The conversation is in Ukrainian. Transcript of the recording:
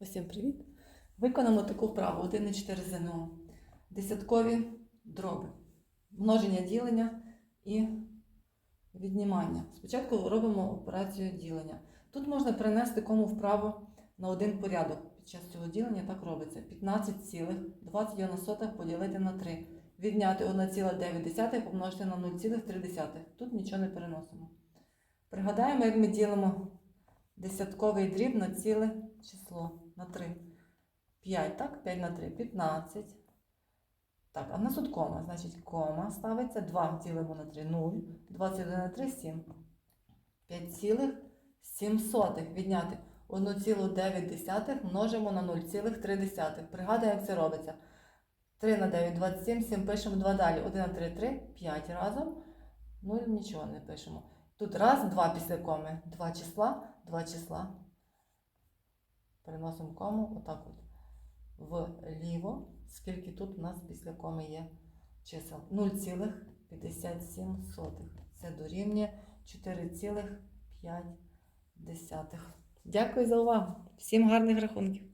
Усім привіт! Виконаємо таку вправу 1,4 ЗНО. Десяткові дроби. Множення ділення і віднімання. Спочатку робимо операцію ділення. Тут можна перенести кому вправо на один порядок. Під час цього ділення так робиться. 15,21 поділити на 3. Відняти 1,9 помножити на 0,3. Тут нічого не переносимо. Пригадаємо, як ми ділимо десятковий дріб на ціле число на 3. 5, так? 5 на 3, 15. Так, а в нас тут кома, значить кома ставиться, 2 ділимо на 3, 0, 21 на 3, 7. 5,7 відняти 1,9 множимо на 0,3. Пригадуємо, як це робиться. 3 на 9, 27, 7 пишемо 2 далі. 1 на 3, 3, 5 разом. 0 нічого не пишемо. Тут раз, два після коми. Два числа, два числа. Переносимо кому отак от вліво, скільки тут у нас після коми є чисел. 0,57. Це дорівнює 4,5. Дякую за увагу. Всім гарних рахунків.